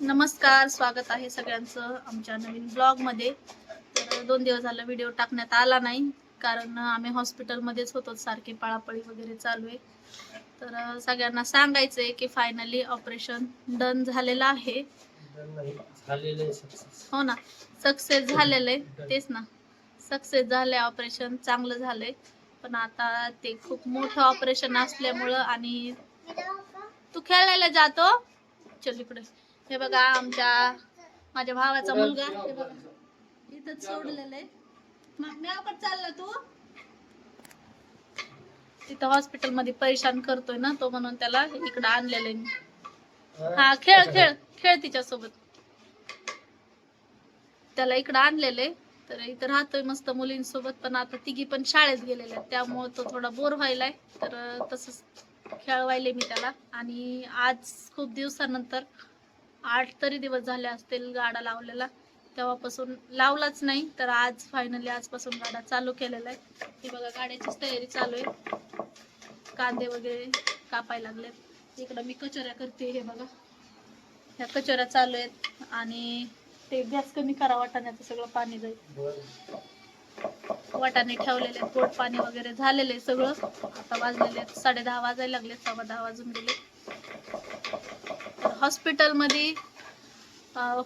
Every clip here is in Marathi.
नमस्कार स्वागत आहे सगळ्यांचं आमच्या नवीन ब्लॉगमध्ये. तर दोन दिवस झालं व्हिडिओ टाकण्यात आला नाही कारण आम्ही हॉस्पिटलमध्येच होतो सारखी पळापळी वगैरे चालू आहे. तर सगळ्यांना सांगायचं आहे की फायनली ऑपरेशन डन झालेलं आहे. हो ना सक्सेस झालेलं आहे तेच ना. सक्सेस झाले ऑपरेशन चांगलं झालंय. पण आता ते खूप मोठं ऑपरेशन असल्यामुळं आणि तू खेळायला जातो? चल इकडे. हे बघा आमच्या माझ्या भावाचा मुलगा. हे बघा. इथंच सोडलेलं आहे. चालला तू? तिथं हॉस्पिटलमध्ये परेशान करतोय ना तो म्हणून त्याला इकडं आणलेलं आहे मी. हा खेळ खेळ खेळ तिच्यासोबत. त्याला इकडं आणलेले तर इथं राहतोय मस्त मुलींसोबत पण आता तिघी पण शाळेत गेलेल्या त्यामुळं त्यामुळे तो थोडा बोर व्हायलाय. तर तसंच खेळवायले मी त्याला. आणि आज खूप दिवसानंतर आठ तरी दिवस झाले असतील गाडा लावलेला. तेव्हापासून लावलाच नाही तर आज फायनली आजपासून गाडा चालू केलेला आहे. ही बघा गाड्याचीच तयारी चालू आहे. कांदे वगैरे कापायला लागलेत. इकडं मी कचोऱ्या करते हे बघा. ह्या कचोऱ्या चालू आहेत आणि ते गॅस कमी करा वाटाण्याचं सगळं पाणी जाईल. वाटाणे ठेवलेले आहेत, पाणी वगैरे झालेले सगळं. आता वाजलेले आहेत साडे दहा वाजायला लागले सव्वा दहा वाजून गेले. हॉस्पिटलमध्ये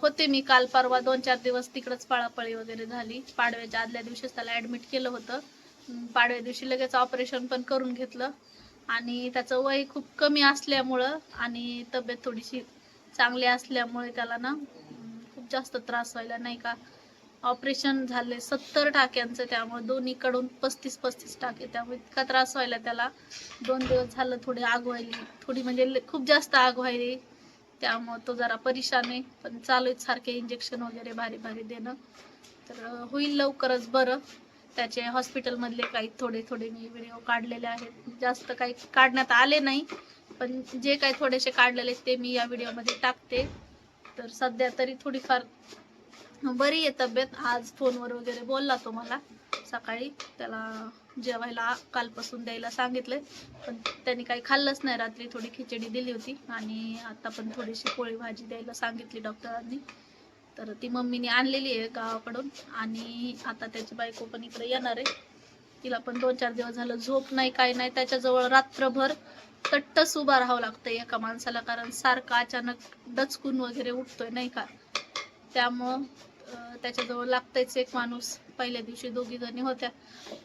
होते मी काल परवा दोन चार दिवस तिकडंच पळापळी वगैरे झाली. पाडव्याच्या आदल्या दिवशीच त्याला ॲडमिट केलं होतं. पाडव्या दिवशी लगेच ऑपरेशन पण करून घेतलं. आणि त्याचं वय खूप कमी असल्यामुळं आणि तब्येत थोडीशी चांगली असल्यामुळे त्याला ना खूप जास्त त्रास व्हायला नाही का ऑपरेशन झाले सत्तर टाक्यांचं त्यामुळे दोन्हीकडून पस्तीस पस्तीस टाके. त्यामुळे इतका त्रास व्हायला त्याला. दोन दिवस झालं थोडी आग व्हायली थोडी म्हणजे खूप जास्त आग व्हायली त्यामुळं तो जरा परेशान आहे. पण चालू आहेत सारखे इंजेक्शन वगैरे भारी भारी देणं. तर होईल लवकरच बरं. त्याचे हॉस्पिटलमधले काही थोडे थोडे मी व्हिडिओ काढलेले आहेत. जास्त काही काढण्यात आले नाही. पण जे काही थोडेसे काढलेले ते मी या व्हिडिओमध्ये टाकते. तर सध्या तरी थोडीफार बरी आहे तब्येत. आज फोनवर वगैरे बोलला तो मला. सकाळी त्याला जेवायला कालपासून द्यायला सांगितलंय. पण त्यांनी काही खाल्लंच नाही. रात्री थोडी खिचडी दिली होती आणि आता पण थोडीशी पोळी भाजी द्यायला सांगितली डॉक्टरांनी. तर ती मम्मीने आणलेली आहे गावाकडून आणि आता त्याची बायको पण इकडे येणार आहे. तिला पण दोन चार दिवस झालं झोप नाही काय नाही. त्याच्याजवळ रात्रभर तट्टच उभा राहावं लागतं एका माणसाला. कारण सारखा अचानक डचकून वगैरे उठतोय नाही का? त्यामुळं त्याच्याजवळ लागतंच एक माणूस. पहिल्या दिवशी दोघी जणी होत्या.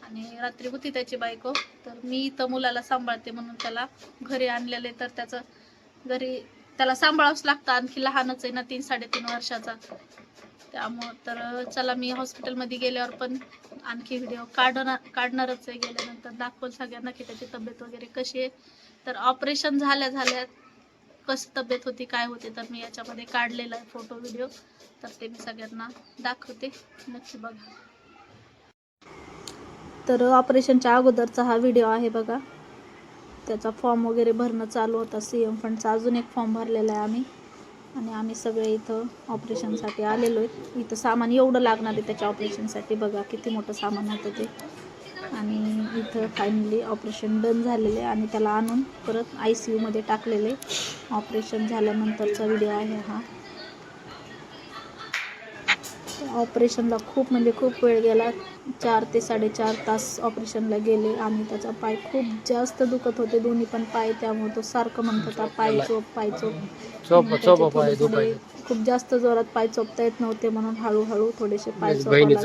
आणि रात्री होती त्याची बायको. तर मी इथं मुलाला सांभाळते म्हणून त्याला घरी आणलेले. तर त्याचं घरी त्याला सांभाळावंच लागतं. आणखी लहानच आहे ना तीन साडेतीन वर्षाचा. त्यामुळं तर चला मी हॉस्पिटलमध्ये गेल्यावर पण आणखी व्हिडिओ काढणार काढणारच आहे. गेल्यानंतर दाखवल सगळ्यांना की त्याची तब्येत वगैरे कशी आहे. तर ऑपरेशन झाल्या झाल्या. कशी तब्येत होती काय होते तर मी याच्यामध्ये काढलेला आहे फोटो व्हिडिओ तर ते मी सगळ्यांना दाखवते. नक्की बघा. तर ऑपरेशनच्या अगोदरचा हा व्हिडिओ आहे बघा. त्याचा फॉर्म वगैरे भरणं चालू होता. सी एम फंडचा अजून एक फॉर्म भरलेला आहे आम्ही. आणि आम्ही सगळे इथं ऑपरेशनसाठी आलेलो आहेत इथं सामान एवढं लागणार आहे त्याच्या ऑपरेशनसाठी बघा किती मोठं सामान होतं ते. आणि इथं फायनली ऑपरेशन डन झालेलं आणि त्याला आणून परत आय सी यूमध्ये टाकलेले. ऑपरेशन झाल्यानंतरचा व्हिडिओ आहे हा. ऑपरेशनला खूप म्हणजे खूप वेळ गेला. चार ते साडेचार तास ऑपरेशनला गेले आणि त्याचा पाय खूप जास्त दुखत होते. दोन्ही पण पाय त्यामुळे तो सारखं म्हणत होता पाय चोप पाय चोप. चोप चोप खूप जास्त जोरात पाय चोपता येत नव्हते म्हणून हळूहळू थोडेसे पाय चोपावं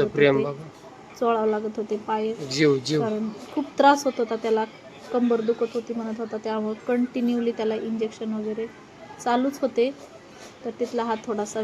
चोळावं लागत होते पाय. जीव जीव. कारण खूप त्रास होत होता त्याला. कंबर दुखत होती म्हणत होता त्यामुळे कंटिन्युअली त्याला इंजेक्शन वगैरे चालूच होते. तर तिथला हा थोडासा